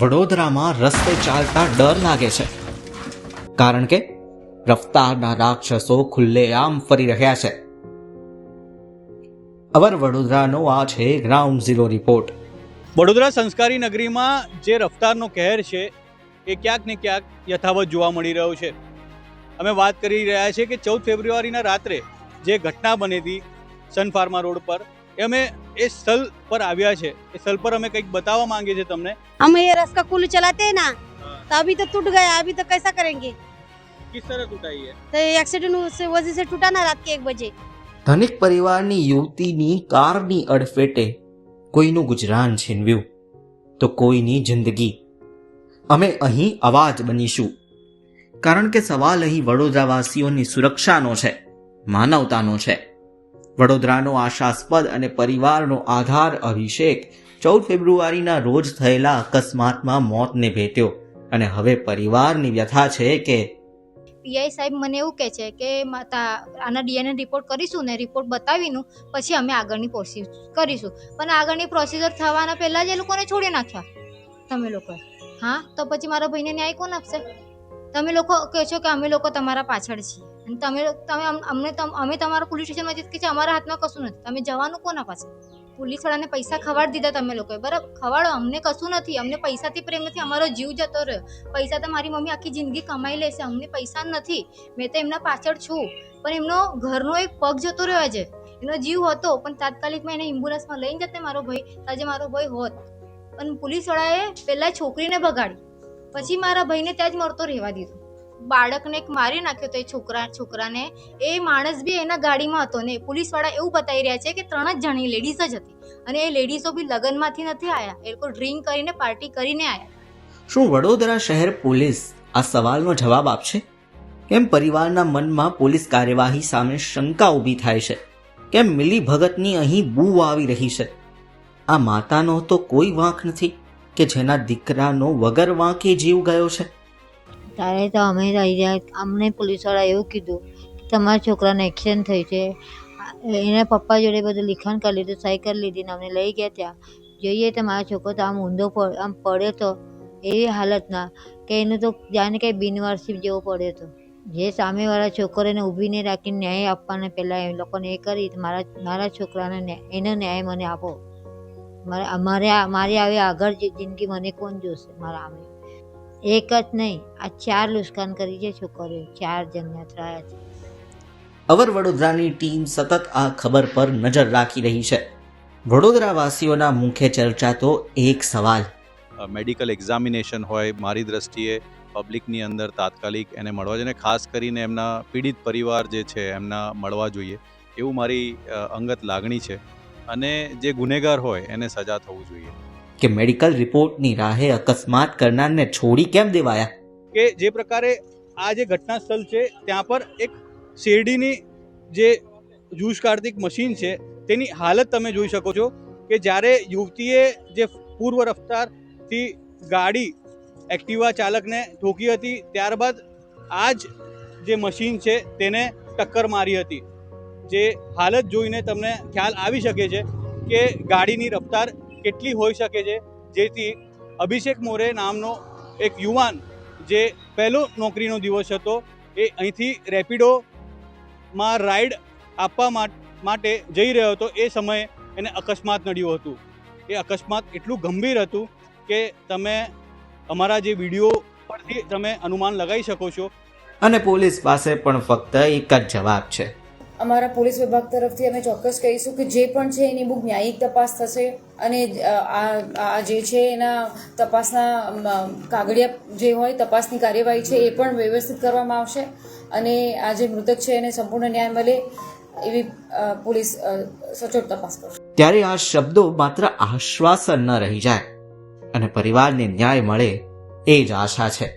વડોદરામાં રસ્તે ચાલતા ડર લાગે છે. કારણ કે રફતારના રાક્ષસો ખુલ્લેઆમ ફરી રહ્યા છે. અવર વડોદરાનો આ છે ગ્રાઉન્ડ ઝીરો રિપોર્ટ વડોદરા સંસ્કારી નગરીમાં જે રફતારનો કહેર છે, એ ક્યાંક ને ક્યાંક યથાવત જોવા મળી રહ્યો છે. અમે વાત કરી રહ્યા છીએ કે ચૌદ ફેબ્રુઆરીના રાત્રે જે ઘટના બની હતી સન ફાર્મા રોડ પર એ અમે એ સ્થળ પર આવ્યા છે એ સ્થળ પર અમે કંઈક બતાવવા માંગીએ છીએ તમને हम ये रस का कुल चलाते हैं ना तो अभी तो टूट गया अभी तो कैसा करेंगे કિસ તરહ તૂટાઈ है तो एक्सीडेंट से वजह से टूटा ना रात के एक बजे ધનિક પરિવારની યુવતીની કારની અડફેટે કોઈનું ગુજરાન છીનવ્યું તો કોઈની જિંદગી અમે અહીં અવાજ બનીશું કારણ કે સવાલ અહીં વડોદરાવાસીઓની સુરક્ષાનો છે માનવતાનો છે વડોદરાનો આશાસ્પદ અને પરિવારનો આધાર અભિષેક ચૌદ ફેબ્રુઆરીના રોજ થયેલા અકસ્માતમાં મોતને ભેટ્યો. અને હવે પરિવારની વ્યથા છે કે પીઆઈ સાહેબ મને એવું કહે છે કે આના ડીએનએ રિપોર્ટ કરીશું ને રિપોર્ટ બતાવીનું, પછી અમે આગળની પ્રોસેસ કરીશું. પણ આગળની પ્રોસીજર થવાના પહેલાં જ એ લોકોને છોડી નાખ્યા. તમે લોકોએ હા? તો પછી મારા ભાઈને ન્યાય કોણ આપશે? તમે લોકો કહો છો કે અમે લોકો તમારા પાછળ છીએ. અને તમે તમે અમને અમે તમારા પોલીસ સ્ટેશનમાં જીત કે અમારા હાથમાં કશું નથી. તમે જવાનું કોના પાસે? પોલીસવાળાને પૈસા ખવાડી દીધા તમે લોકોએ, બરાબર? ખવાડો, અમને કશું નથી. અમને પૈસાથી પ્રેમ નથી, અમારો જીવ જતો રહ્યો. પૈસા તો મારી મમ્મી આખી જિંદગી કમાઈ લેશે, અમને પૈસા નથી. મેં તો એમના પાછળ છું. પણ એમનો ઘરનો એક પગ જતો રહ્યો છે એનો જીવ હતો, પણ તાત્કાલિકમાં એને એમ્બ્યુલન્સમાં લઈને જતે મારો ભાઈ. આજે મારો ભાઈ હોત. પણ પોલીસવાળાએ પહેલાં છોકરીને બગાડી પછી મારા ભાઈને ત્યાં જ મરતો રહેવા દીધો. બાળકને એક મારી નાખ્યો તો એ છોકરા છોકરાને. એ માણસ બી એના ગાડીમાં હતો ને, પોલીસવાળા એવું બતાવી રહ્યા છે કે ત્રણ જ જણી લેડીઝ જ હતી. અને એ લેડીઝો બી લગ્નમાંથી નથી આવ્યા એ લોકો ડ્રિંક કરીને પાર્ટી કરીને આવ્યા શું વડોદરા શહેર પોલીસ આ સવાલનો જવાબ આપશે? કેમ પરિવારના મનમાં પોલીસ કાર્યવાહી સામે શંકા ઊભી થાય છે? કેમ મિલી ભગતની અહીં બૂ આવી રહી છે? આ માતાનો તો કોઈ વાંક નથી કે જેના દીકરાનો વગર વાંકે જીવ ગયો છે? ત્યારે તો અમે તો આવી ગયા અમને પોલીસવાળા એવું કીધું કે તમારા છોકરાને એક્સિડન્ટ થયું છે. એના પપ્પા જોડે બધું લિખાણ કરી લીધું, સહી કરી લીધી ને અમને લઈ ગયા ત્યાં. જોઈએ તો મારો છોકરો તો આમ ઊંધો પડ, આમ પડ્યો તો, એવી હાલતના કે એનું તો જાણે કંઈ બિનવારસી જેવો પડ્યો હતો જે સામેવાળા છોકરીને ઊભીને રાખીને ન્યાય આપવાને પહેલાં એ લોકોને એ કરી મારા મારા છોકરાને એનો ન્યાય મને આપો. મારે અમારે મારી આવી આગળ જિંદગી મને કોણ જોશે? મારા આમે એક જ નહીં આ ચાર લુસ્કાન કરી છે છોકરીઓ ચાર જણને થયા છે. અવર વડોદરાની ટીમ સતત આ ખબર પર નજર રાખી રહી છે. વડોદરાવાસીઓના મુખ્ય ચર્ચા તો એક સવાલ. મેડિકલ એક્ઝામિનેશન હોય મારી દ્રષ્ટિએ પબ્લિકની અંદર તાત્કાલિક એને મળવા જોઈએ ખાસ કરીને એમના પીડિત પરિવાર જે છે એમના મળવા જોઈએ એવું મારી અંગત લાગણી છે. અને જે ગુનેગાર હોય એને સજા થવું જોઈએ. કે મેડિકલ રિપોર્ટની રાહે અકસ્માત કરનારને છોડી કેમ દેવાયા? કે જે પ્રકારે આ જે ઘટના સ્થળ છે, ત્યાં પર એક શેરડીની જે જ્યુસ કાર્તિક મશીન છે, તેની હાલત તમે જોઈ શકો છો કે જ્યારે યુવતીએ જે પૂર્વ રફતારથી ગાડી એક્ટિવા ચાલકને ઠોકી હતી, ત્યારબાદ આ જ જે મશીન છે, તેને ટક્કર મારી હતી. જે હાલત જોઈને તમને ખ્યાલ આવી શકે છે કે ગાડીની રફતાર કેટલી હોઈ શકે છે? જેથી અભિષેક મોરે નામનો એક યુવાન જે પહેલો નોકરીનો દિવસ હતો, એ અહીંથી રેપિડોમાં રાઈડ આપવા માટે જઈ રહ્યો હતો. એ સમયે એને અકસ્માત નડ્યું હતું. એ અકસ્માત એટલું ગંભીર હતું કે તમે અમારા જે વીડિયો પરથી તમે અનુમાન લગાવી શકો છો. અને પોલીસ પાસે પણ ફક્ત એક જ જવાબ છે. અમારા પોલીસ વિભાગ તરફથી અમે ચોક્કસ કહીશું કે જે પણ છે એની બુક ન્યાયિક તપાસ થશે અને આ જે છે એના તપાસના કાગળિયા જે હોય તપાસની કાર્યવાહી છે એ પણ વ્યવસ્થિત કરવામાં આવશે અને આ જે મૃતક છે એને સંપૂર્ણ ન્યાય મળે એવી પોલીસ સચોટ તપાસ કરશે. ત્યારે આ શબ્દો માત્ર આશ્વાસન ન રહી જાય અને પરિવારને ન્યાય મળે એ જ આશા છે.